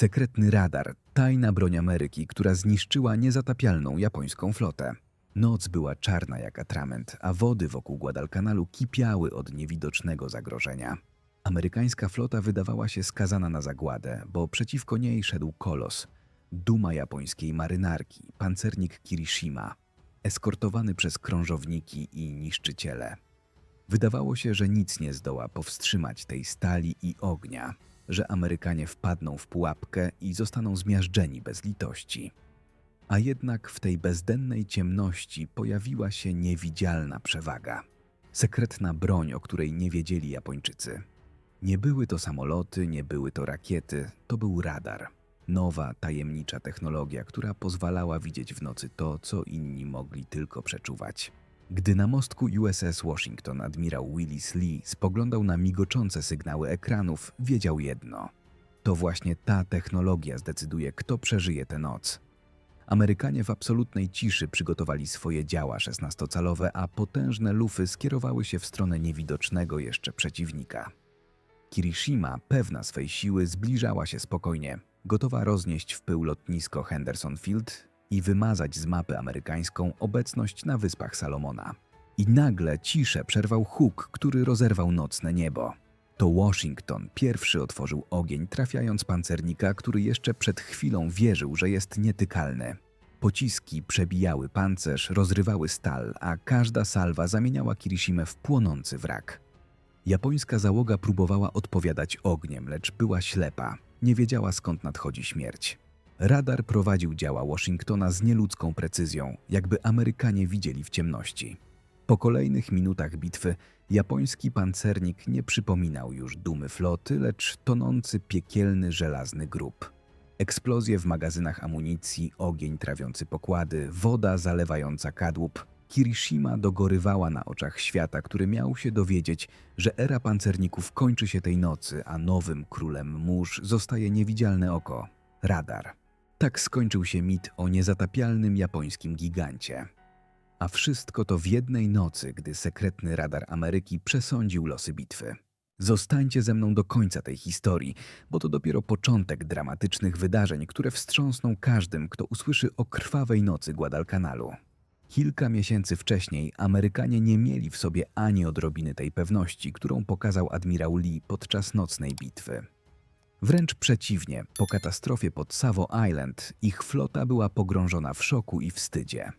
Sekretny radar, tajna broń Ameryki, która zniszczyła niezatapialną japońską flotę. Noc była czarna jak atrament, a wody wokół Guadalcanalu kipiały od niewidocznego zagrożenia. Amerykańska flota wydawała się skazana na zagładę, bo przeciwko niej szedł kolos, duma japońskiej marynarki, pancernik Kirishima, eskortowany przez krążowniki i niszczyciele. Wydawało się, że nic nie zdoła powstrzymać tej stali i ognia, że Amerykanie wpadną w pułapkę i zostaną zmiażdżeni bez litości. A jednak w tej bezdennej ciemności pojawiła się niewidzialna przewaga. Sekretna broń, o której nie wiedzieli Japończycy. Nie były to samoloty, nie były to rakiety, to był radar. Nowa, tajemnicza technologia, która pozwalała widzieć w nocy to, co inni mogli tylko przeczuwać. Gdy na mostku USS Washington admirał Willis Lee spoglądał na migoczące sygnały ekranów, wiedział jedno. To właśnie ta technologia zdecyduje, kto przeżyje tę noc. Amerykanie w absolutnej ciszy przygotowali swoje działa 16-calowe, a potężne lufy skierowały się w stronę niewidocznego jeszcze przeciwnika. Kirishima, pewna swej siły, zbliżała się spokojnie, gotowa roznieść w pył lotnisko Henderson Field i wymazać z mapy amerykańską obecność na Wyspach Salomona. I nagle ciszę przerwał huk, który rozerwał nocne niebo. To Washington pierwszy otworzył ogień, trafiając pancernika, który jeszcze przed chwilą wierzył, że jest nietykalny. Pociski przebijały pancerz, rozrywały stal, a każda salwa zamieniała Kirishimę w płonący wrak. Japońska załoga próbowała odpowiadać ogniem, lecz była ślepa. Nie wiedziała skąd nadchodzi śmierć. Radar prowadził działa Washingtona z nieludzką precyzją, jakby Amerykanie widzieli w ciemności. Po kolejnych minutach bitwy japoński pancernik nie przypominał już dumy floty, lecz tonący piekielny żelazny grób. Eksplozje w magazynach amunicji, ogień trawiący pokłady, woda zalewająca kadłub. Kirishima dogorywała na oczach świata, który miał się dowiedzieć, że era pancerników kończy się tej nocy, a nowym królem mórz zostaje niewidzialne oko radar. Tak skończył się mit o niezatapialnym japońskim gigancie. A wszystko to w jednej nocy, gdy sekretny radar Ameryki przesądził losy bitwy. Zostańcie ze mną do końca tej historii, bo to dopiero początek dramatycznych wydarzeń, które wstrząsną każdym, kto usłyszy o krwawej nocy Guadalcanalu. Kilka miesięcy wcześniej Amerykanie nie mieli w sobie ani odrobiny tej pewności, którą pokazał admirał Lee podczas nocnej bitwy. Wręcz przeciwnie, po katastrofie pod Savo Island ich flota była pogrążona w szoku i wstydzie.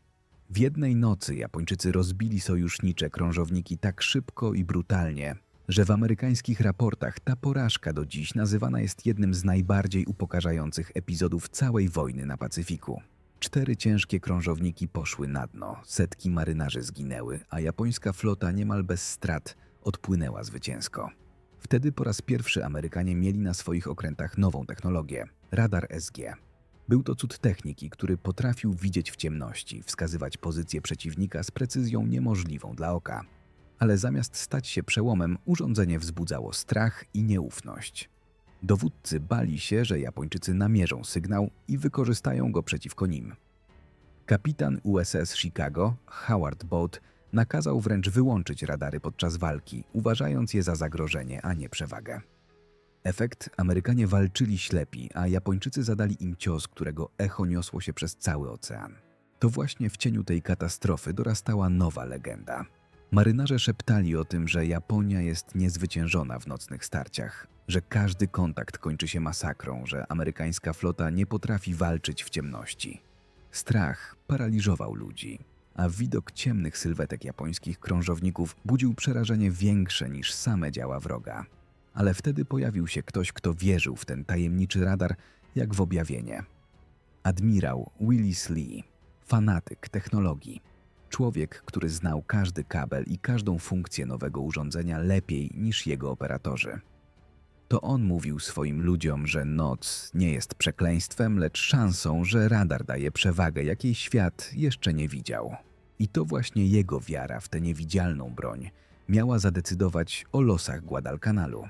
W jednej nocy Japończycy rozbili sojusznicze krążowniki tak szybko i brutalnie, że w amerykańskich raportach ta porażka do dziś nazywana jest jednym z najbardziej upokarzających epizodów całej wojny na Pacyfiku. Cztery ciężkie krążowniki poszły na dno, setki marynarzy zginęły, a japońska flota niemal bez strat odpłynęła zwycięsko. Wtedy po raz pierwszy Amerykanie mieli na swoich okrętach nową technologię radar SG. Był to cud techniki, który potrafił widzieć w ciemności, wskazywać pozycję przeciwnika z precyzją niemożliwą dla oka. Ale zamiast stać się przełomem, urządzenie wzbudzało strach i nieufność. Dowódcy bali się, że Japończycy namierzą sygnał i wykorzystają go przeciwko nim. Kapitan USS Chicago, Howard Boat, nakazał wręcz wyłączyć radary podczas walki, uważając je za zagrożenie, a nie przewagę. Efekt Amerykanie walczyli ślepi, a Japończycy zadali im cios, którego echo niosło się przez cały ocean. To właśnie w cieniu tej katastrofy dorastała nowa legenda. Marynarze szeptali o tym, że Japonia jest niezwyciężona w nocnych starciach, że każdy kontakt kończy się masakrą, że amerykańska flota nie potrafi walczyć w ciemności. Strach paraliżował ludzi, a widok ciemnych sylwetek japońskich krążowników budził przerażenie większe niż same działa wroga. Ale wtedy pojawił się ktoś, kto wierzył w ten tajemniczy radar jak w objawienie. Admirał Willis Lee, fanatyk technologii. Człowiek, który znał każdy kabel i każdą funkcję nowego urządzenia lepiej niż jego operatorzy. To on mówił swoim ludziom, że noc nie jest przekleństwem, lecz szansą, że radar daje przewagę, jakiej świat jeszcze nie widział. I to właśnie jego wiara w tę niewidzialną broń miała zadecydować o losach Guadalcanalu.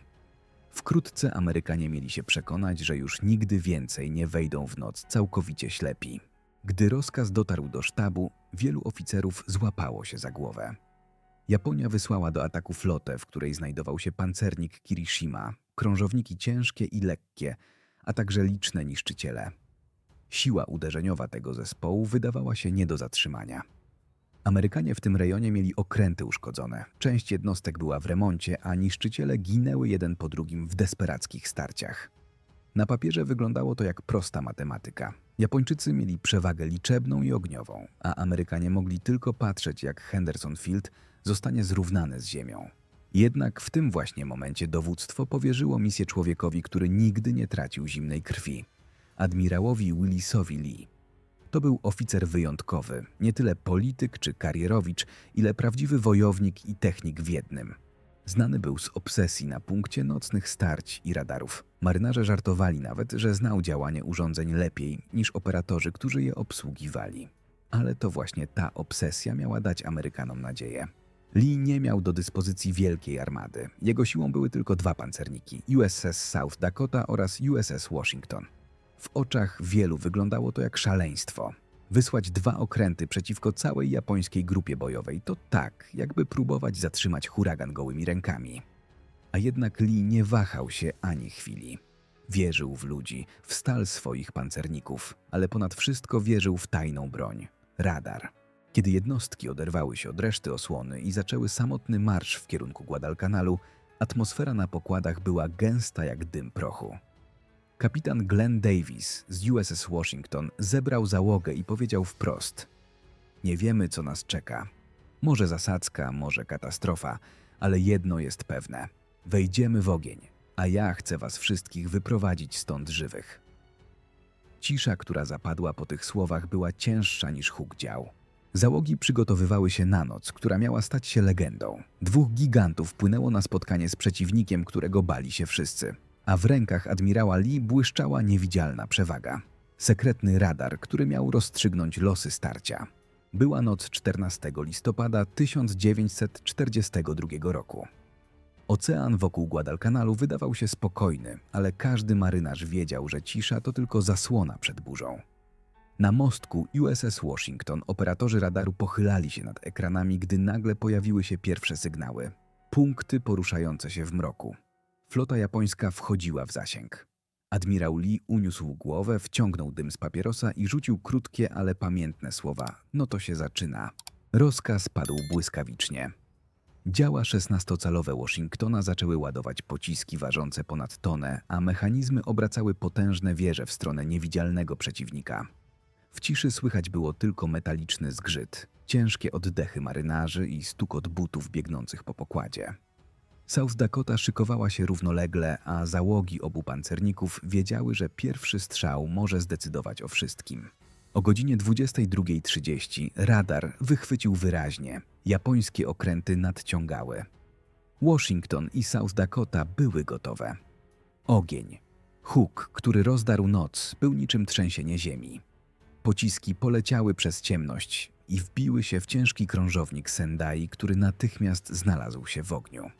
Wkrótce Amerykanie mieli się przekonać, że już nigdy więcej nie wejdą w noc całkowicie ślepi. Gdy rozkaz dotarł do sztabu, wielu oficerów złapało się za głowę. Japonia wysłała do ataku flotę, w której znajdował się pancernik Kirishima, krążowniki ciężkie i lekkie, a także liczne niszczyciele. Siła uderzeniowa tego zespołu wydawała się nie do zatrzymania. Amerykanie w tym rejonie mieli okręty uszkodzone. Część jednostek była w remoncie, a niszczyciele ginęły jeden po drugim w desperackich starciach. Na papierze wyglądało to jak prosta matematyka. Japończycy mieli przewagę liczebną i ogniową, a Amerykanie mogli tylko patrzeć, jak Henderson Field zostanie zrównany z ziemią. Jednak w tym właśnie momencie dowództwo powierzyło misję człowiekowi, który nigdy nie tracił zimnej krwi admirałowi Willisowi Lee. To był oficer wyjątkowy, nie tyle polityk czy karierowicz, ile prawdziwy wojownik i technik w jednym. Znany był z obsesji na punkcie nocnych starć i radarów. Marynarze żartowali nawet, że znał działanie urządzeń lepiej niż operatorzy, którzy je obsługiwali. Ale to właśnie ta obsesja miała dać Amerykanom nadzieję. Lee nie miał do dyspozycji wielkiej armady. Jego siłą były tylko dwa pancerniki USS South Dakota oraz USS Washington. W oczach wielu wyglądało to jak szaleństwo. Wysłać dwa okręty przeciwko całej japońskiej grupie bojowej to tak, jakby próbować zatrzymać huragan gołymi rękami. A jednak Lee nie wahał się ani chwili. Wierzył w ludzi, w stal swoich pancerników, ale ponad wszystko wierzył w tajną broń radar. Kiedy jednostki oderwały się od reszty osłony i zaczęły samotny marsz w kierunku Guadalcanalu, atmosfera na pokładach była gęsta jak dym prochu. Kapitan Glenn Davis z USS Washington zebrał załogę i powiedział wprost: Nie wiemy, co nas czeka. Może zasadzka, może katastrofa, ale jedno jest pewne: wejdziemy w ogień, a ja chcę was wszystkich wyprowadzić stąd żywych. Cisza, która zapadła po tych słowach, była cięższa niż huk dział. Załogi przygotowywały się na noc, która miała stać się legendą. Dwóch gigantów płynęło na spotkanie z przeciwnikiem, którego bali się wszyscy a w rękach admirała Lee błyszczała niewidzialna przewaga. Sekretny radar, który miał rozstrzygnąć losy starcia. Była noc 14 listopada 1942 roku. Ocean wokół Guadalcanalu wydawał się spokojny, ale każdy marynarz wiedział, że cisza to tylko zasłona przed burzą. Na mostku USS Washington operatorzy radaru pochylali się nad ekranami, gdy nagle pojawiły się pierwsze sygnały. Punkty poruszające się w mroku. Flota japońska wchodziła w zasięg. Admirał Lee uniósł głowę, wciągnął dym z papierosa i rzucił krótkie, ale pamiętne słowa. No to się zaczyna. Rozkaz padł błyskawicznie. Działa 16-calowe Washingtona zaczęły ładować pociski ważące ponad tonę, a mechanizmy obracały potężne wieże w stronę niewidzialnego przeciwnika. W ciszy słychać było tylko metaliczny zgrzyt, ciężkie oddechy marynarzy i stukot butów biegnących po pokładzie. South Dakota szykowała się równolegle, a załogi obu pancerników wiedziały, że pierwszy strzał może zdecydować o wszystkim. O godzinie 22.30 radar wychwycił wyraźnie. Japońskie okręty nadciągały. Washington i South Dakota były gotowe. Ogień. Huk, który rozdarł noc, był niczym trzęsienie ziemi. Pociski poleciały przez ciemność i wbiły się w ciężki krążownik Sendai, który natychmiast znalazł się w ogniu.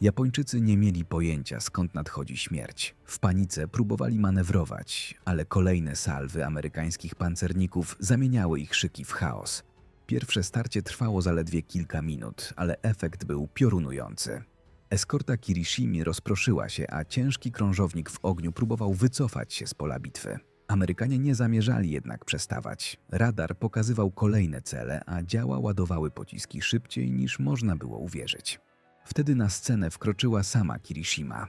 Japończycy nie mieli pojęcia, skąd nadchodzi śmierć. W panice próbowali manewrować, ale kolejne salwy amerykańskich pancerników zamieniały ich szyki w chaos. Pierwsze starcie trwało zaledwie kilka minut, ale efekt był piorunujący. Eskorta Kirishimi rozproszyła się, a ciężki krążownik w ogniu próbował wycofać się z pola bitwy. Amerykanie nie zamierzali jednak przestawać. Radar pokazywał kolejne cele, a działa ładowały pociski szybciej niż można było uwierzyć. Wtedy na scenę wkroczyła sama Kirishima.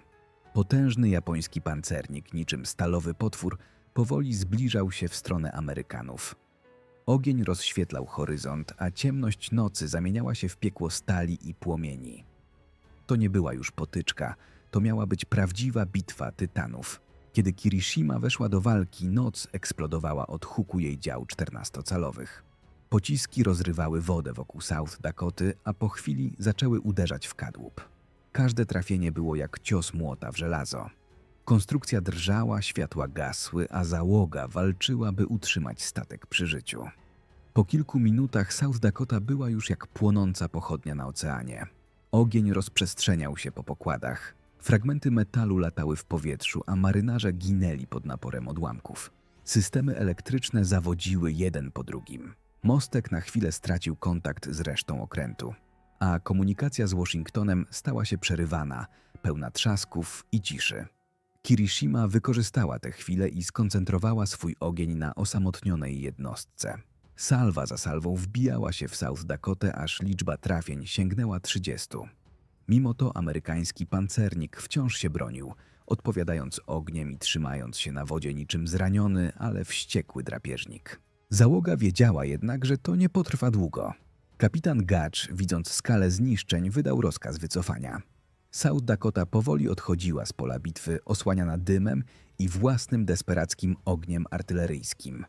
Potężny japoński pancernik, niczym stalowy potwór, powoli zbliżał się w stronę Amerykanów. Ogień rozświetlał horyzont, a ciemność nocy zamieniała się w piekło stali i płomieni. To nie była już potyczka, to miała być prawdziwa bitwa tytanów. Kiedy Kirishima weszła do walki, noc eksplodowała od huku jej dział 14-calowych. Pociski rozrywały wodę wokół South Dakoty, a po chwili zaczęły uderzać w kadłub. Każde trafienie było jak cios młota w żelazo. Konstrukcja drżała, światła gasły, a załoga walczyła, by utrzymać statek przy życiu. Po kilku minutach South Dakota była już jak płonąca pochodnia na oceanie. Ogień rozprzestrzeniał się po pokładach. Fragmenty metalu latały w powietrzu, a marynarze ginęli pod naporem odłamków. Systemy elektryczne zawodziły jeden po drugim. Mostek na chwilę stracił kontakt z resztą okrętu, a komunikacja z Washingtonem stała się przerywana, pełna trzasków i ciszy. Kirishima wykorzystała tę chwilę i skoncentrowała swój ogień na osamotnionej jednostce. Salwa za salwą wbijała się w South Dakota, aż liczba trafień sięgnęła 30. Mimo to amerykański pancernik wciąż się bronił, odpowiadając ogniem i trzymając się na wodzie niczym zraniony, ale wściekły drapieżnik. Załoga wiedziała jednak, że to nie potrwa długo. Kapitan Gacz, widząc skalę zniszczeń, wydał rozkaz wycofania. South Dakota powoli odchodziła z pola bitwy, osłaniana dymem i własnym desperackim ogniem artyleryjskim.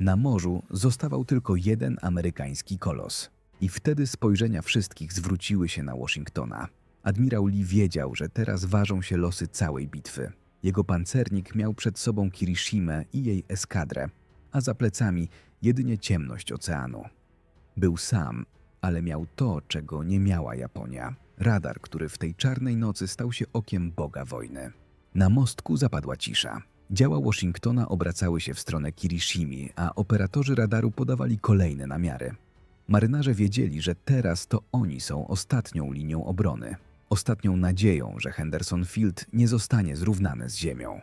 Na morzu zostawał tylko jeden amerykański kolos. I wtedy spojrzenia wszystkich zwróciły się na Washingtona. Admirał Lee wiedział, że teraz ważą się losy całej bitwy. Jego pancernik miał przed sobą Kirishimę i jej eskadrę, a za plecami jedynie ciemność oceanu. Był sam, ale miał to, czego nie miała Japonia. Radar, który w tej czarnej nocy stał się okiem Boga wojny. Na mostku zapadła cisza. Działa Washingtona obracały się w stronę Kirishimi, a operatorzy radaru podawali kolejne namiary. Marynarze wiedzieli, że teraz to oni są ostatnią linią obrony, ostatnią nadzieją, że Henderson Field nie zostanie zrównane z ziemią.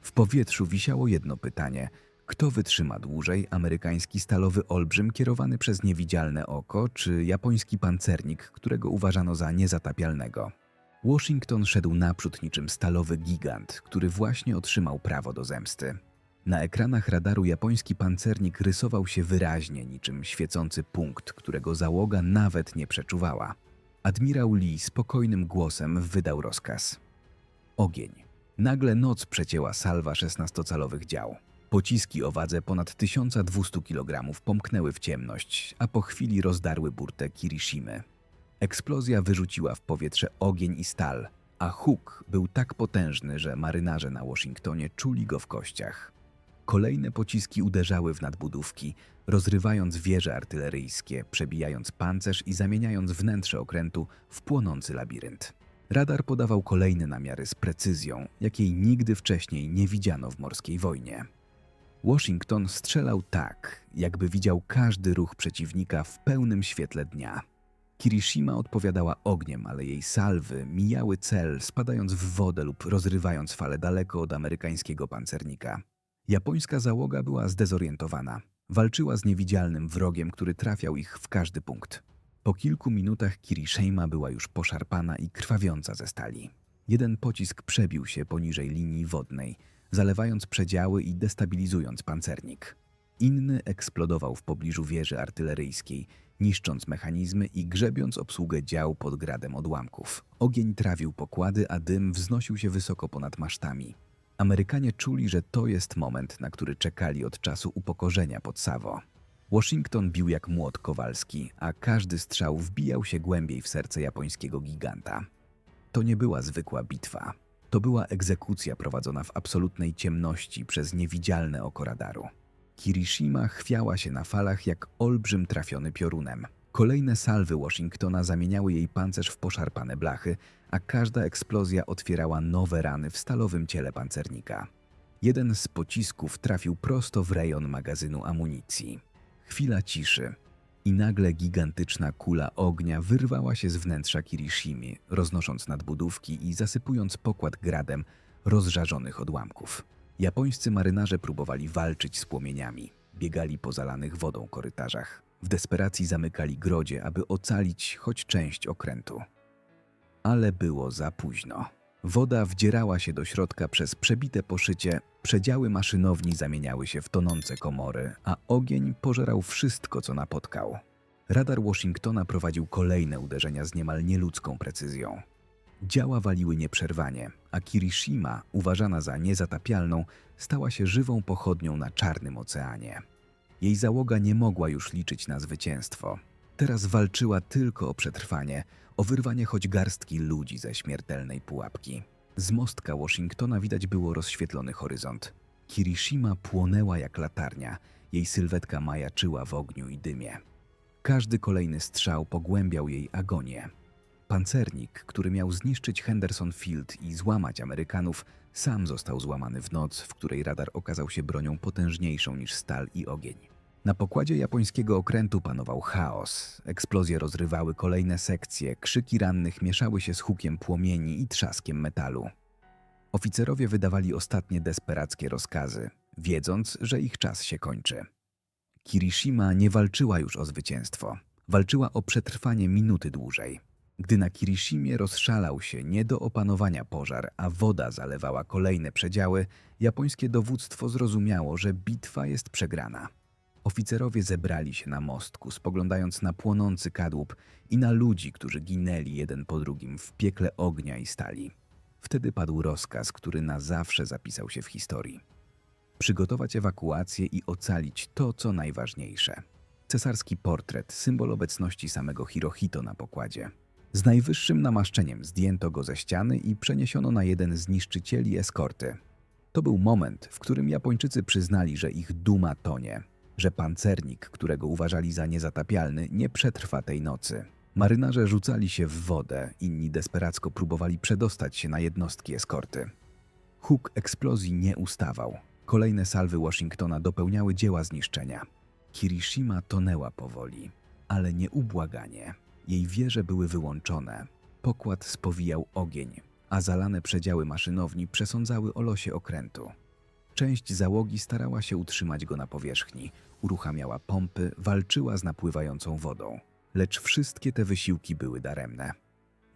W powietrzu wisiało jedno pytanie: kto wytrzyma dłużej, amerykański stalowy olbrzym kierowany przez niewidzialne oko, czy japoński pancernik, którego uważano za niezatapialnego? Washington szedł naprzód niczym stalowy gigant, który właśnie otrzymał prawo do zemsty. Na ekranach radaru japoński pancernik rysował się wyraźnie, niczym świecący punkt, którego załoga nawet nie przeczuwała. Admirał Lee spokojnym głosem wydał rozkaz. Ogień. Nagle noc przecięła salwa 16-calowych dział. Pociski o wadze ponad 1200 kg pomknęły w ciemność, a po chwili rozdarły burtę Kirishimy. Eksplozja wyrzuciła w powietrze ogień i stal, a huk był tak potężny, że marynarze na Washingtonie czuli go w kościach. Kolejne pociski uderzały w nadbudówki, rozrywając wieże artyleryjskie, przebijając pancerz i zamieniając wnętrze okrętu w płonący labirynt. Radar podawał kolejne namiary z precyzją, jakiej nigdy wcześniej nie widziano w morskiej wojnie. Washington strzelał tak, jakby widział każdy ruch przeciwnika w pełnym świetle dnia. Kirishima odpowiadała ogniem, ale jej salwy mijały cel, spadając w wodę lub rozrywając fale daleko od amerykańskiego pancernika. Japońska załoga była zdezorientowana. Walczyła z niewidzialnym wrogiem, który trafiał ich w każdy punkt. Po kilku minutach Kirishima była już poszarpana i krwawiąca ze stali. Jeden pocisk przebił się poniżej linii wodnej, zalewając przedziały i destabilizując pancernik. Inny eksplodował w pobliżu wieży artyleryjskiej, niszcząc mechanizmy i grzebiąc obsługę dział pod gradem odłamków. Ogień trawił pokłady, a dym wznosił się wysoko ponad masztami. Amerykanie czuli, że to jest moment, na który czekali od czasu upokorzenia pod Savo. Washington bił jak młot kowalski, a każdy strzał wbijał się głębiej w serce japońskiego giganta. To nie była zwykła bitwa. To była egzekucja prowadzona w absolutnej ciemności przez niewidzialne oko radaru. Kirishima chwiała się na falach jak olbrzym trafiony piorunem. Kolejne salwy Washingtona zamieniały jej pancerz w poszarpane blachy, a każda eksplozja otwierała nowe rany w stalowym ciele pancernika. Jeden z pocisków trafił prosto w rejon magazynu amunicji. Chwila ciszy. I nagle gigantyczna kula ognia wyrwała się z wnętrza Kirishimi, roznosząc nadbudówki i zasypując pokład gradem rozżarzonych odłamków. Japońscy marynarze próbowali walczyć z płomieniami. Biegali po zalanych wodą korytarzach. W desperacji zamykali grodzie, aby ocalić choć część okrętu. Ale było za późno. Woda wdzierała się do środka przez przebite poszycie, przedziały maszynowni zamieniały się w tonące komory, a ogień pożerał wszystko, co napotkał. Radar Washingtona prowadził kolejne uderzenia z niemal nieludzką precyzją. Działa waliły nieprzerwanie, a Kirishima, uważana za niezatapialną, stała się żywą pochodnią na czarnym oceanie. Jej załoga nie mogła już liczyć na zwycięstwo. Teraz walczyła tylko o przetrwanie, o wyrwanie choć garstki ludzi ze śmiertelnej pułapki. Z mostka Washingtona widać było rozświetlony horyzont. Kirishima płonęła jak latarnia, jej sylwetka majaczyła w ogniu i dymie. Każdy kolejny strzał pogłębiał jej agonię. Pancernik, który miał zniszczyć Henderson Field i złamać Amerykanów, sam został złamany w noc, w której radar okazał się bronią potężniejszą niż stal i ogień. Na pokładzie japońskiego okrętu panował chaos. Eksplozje rozrywały kolejne sekcje, krzyki rannych mieszały się z hukiem płomieni i trzaskiem metalu. Oficerowie wydawali ostatnie desperackie rozkazy, wiedząc, że ich czas się kończy. Kirishima nie walczyła już o zwycięstwo. Walczyła o przetrwanie minuty dłużej. Gdy na Kirishimie rozszalał się nie do opanowania pożar, a woda zalewała kolejne przedziały, japońskie dowództwo zrozumiało, że bitwa jest przegrana. Oficerowie zebrali się na mostku, spoglądając na płonący kadłub i na ludzi, którzy ginęli jeden po drugim w piekle ognia i stali. Wtedy padł rozkaz, który na zawsze zapisał się w historii. Przygotować ewakuację i ocalić to, co najważniejsze. Cesarski portret, symbol obecności samego Hirohito na pokładzie. Z najwyższym namaszczeniem zdjęto go ze ściany i przeniesiono na jeden z niszczycieli eskorty. To był moment, w którym Japończycy przyznali, że ich duma tonie, że pancernik, którego uważali za niezatapialny, nie przetrwa tej nocy. Marynarze rzucali się w wodę, inni desperacko próbowali przedostać się na jednostki eskorty. Huk eksplozji nie ustawał. Kolejne salwy Washingtona dopełniały dzieła zniszczenia. Kirishima tonęła powoli, ale nieubłaganie. Jej wieże były wyłączone. Pokład spowijał ogień, a zalane przedziały maszynowni przesądzały o losie okrętu. Część załogi starała się utrzymać go na powierzchni, uruchamiała pompy, walczyła z napływającą wodą. Lecz wszystkie te wysiłki były daremne.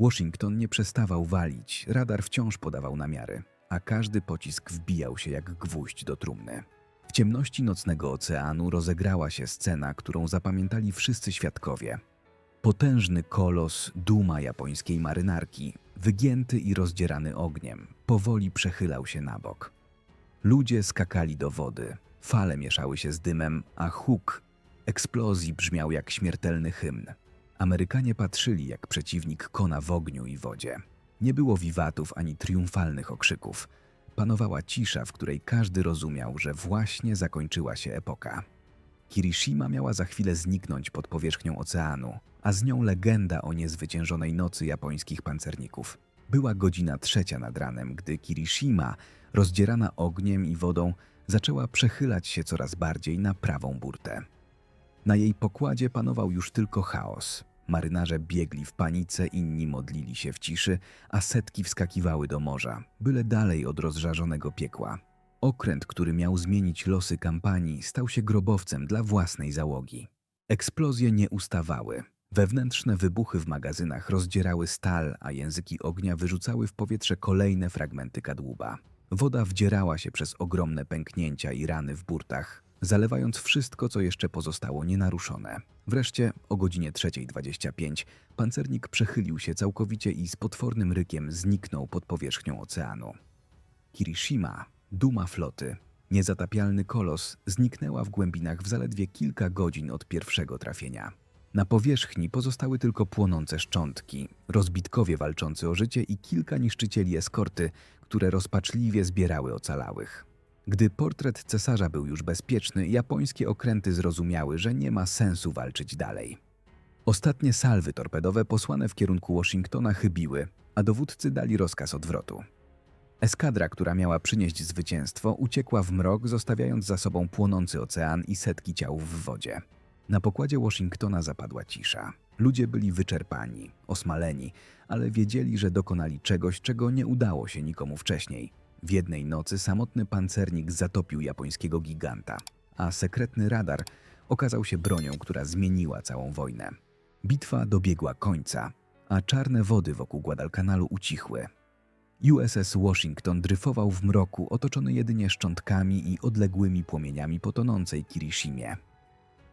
Washington nie przestawał walić, radar wciąż podawał namiary, a każdy pocisk wbijał się jak gwóźdź do trumny. W ciemności nocnego oceanu rozegrała się scena, którą zapamiętali wszyscy świadkowie. Potężny kolos, duma japońskiej marynarki, wygięty i rozdzierany ogniem, powoli przechylał się na bok. Ludzie skakali do wody, fale mieszały się z dymem, a huk eksplozji brzmiał jak śmiertelny hymn. Amerykanie patrzyli, jak przeciwnik kona w ogniu i wodzie. Nie było wiwatów ani triumfalnych okrzyków. Panowała cisza, w której każdy rozumiał, że właśnie zakończyła się epoka. Kirishima miała za chwilę zniknąć pod powierzchnią oceanu, a z nią legenda o niezwyciężonej nocy japońskich pancerników. Była godzina trzecia nad ranem, gdy Kirishima, rozdzierana ogniem i wodą, zaczęła przechylać się coraz bardziej na prawą burtę. Na jej pokładzie panował już tylko chaos. Marynarze biegli w panice, inni modlili się w ciszy, a setki wskakiwały do morza, byle dalej od rozżarzonego piekła. Okręt, który miał zmienić losy kampanii, stał się grobowcem dla własnej załogi. Eksplozje nie ustawały. Wewnętrzne wybuchy w magazynach rozdzierały stal, a języki ognia wyrzucały w powietrze kolejne fragmenty kadłuba. Woda wdzierała się przez ogromne pęknięcia i rany w burtach, zalewając wszystko, co jeszcze pozostało nienaruszone. Wreszcie o godzinie 3.25 pancernik przechylił się całkowicie i z potwornym rykiem zniknął pod powierzchnią oceanu. Kirishima, duma floty, niezatapialny kolos, zniknęła w głębinach w zaledwie kilka godzin od pierwszego trafienia. Na powierzchni pozostały tylko płonące szczątki, rozbitkowie walczący o życie i kilka niszczycieli eskorty, które rozpaczliwie zbierały ocalałych. Gdy portret cesarza był już bezpieczny, japońskie okręty zrozumiały, że nie ma sensu walczyć dalej. Ostatnie salwy torpedowe posłane w kierunku Washingtona chybiły, a dowódcy dali rozkaz odwrotu. Eskadra, która miała przynieść zwycięstwo, uciekła w mrok, zostawiając za sobą płonący ocean i setki ciał w wodzie. Na pokładzie Washingtona zapadła cisza. Ludzie byli wyczerpani, osmaleni, ale wiedzieli, że dokonali czegoś, czego nie udało się nikomu wcześniej. W jednej nocy samotny pancernik zatopił japońskiego giganta, a sekretny radar okazał się bronią, która zmieniła całą wojnę. Bitwa dobiegła końca, a czarne wody wokół Guadalcanalu ucichły. USS Washington dryfował w mroku, otoczony jedynie szczątkami i odległymi płomieniami po tonącej Kirishimie.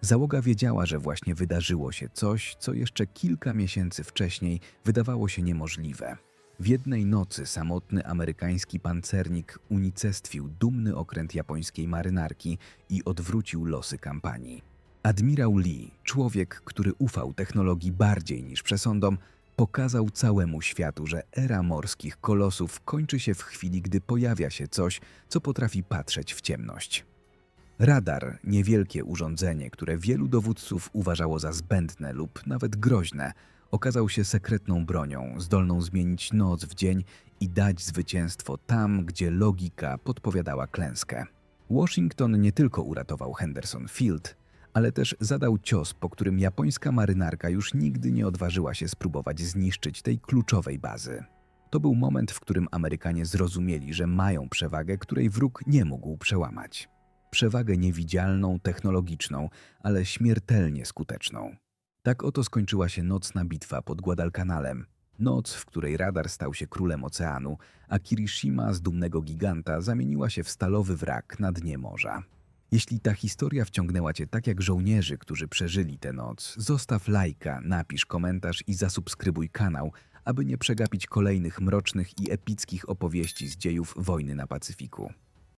Załoga wiedziała, że właśnie wydarzyło się coś, co jeszcze kilka miesięcy wcześniej wydawało się niemożliwe. W jednej nocy samotny amerykański pancernik unicestwił dumny okręt japońskiej marynarki i odwrócił losy kampanii. Admirał Lee, człowiek, który ufał technologii bardziej niż przesądom, pokazał całemu światu, że era morskich kolosów kończy się w chwili, gdy pojawia się coś, co potrafi patrzeć w ciemność. Radar, niewielkie urządzenie, które wielu dowódców uważało za zbędne lub nawet groźne, okazał się sekretną bronią, zdolną zmienić noc w dzień i dać zwycięstwo tam, gdzie logika podpowiadała klęskę. Washington nie tylko uratował Henderson Field, ale też zadał cios, po którym japońska marynarka już nigdy nie odważyła się spróbować zniszczyć tej kluczowej bazy. To był moment, w którym Amerykanie zrozumieli, że mają przewagę, której wróg nie mógł przełamać. Przewagę niewidzialną, technologiczną, ale śmiertelnie skuteczną. Tak oto skończyła się nocna bitwa pod Guadalcanalem. Noc, w której radar stał się królem oceanu, a Kirishima z dumnego giganta zamieniła się w stalowy wrak na dnie morza. Jeśli ta historia wciągnęła Cię tak jak żołnierzy, którzy przeżyli tę noc, zostaw lajka, napisz komentarz i zasubskrybuj kanał, aby nie przegapić kolejnych mrocznych i epickich opowieści z dziejów wojny na Pacyfiku.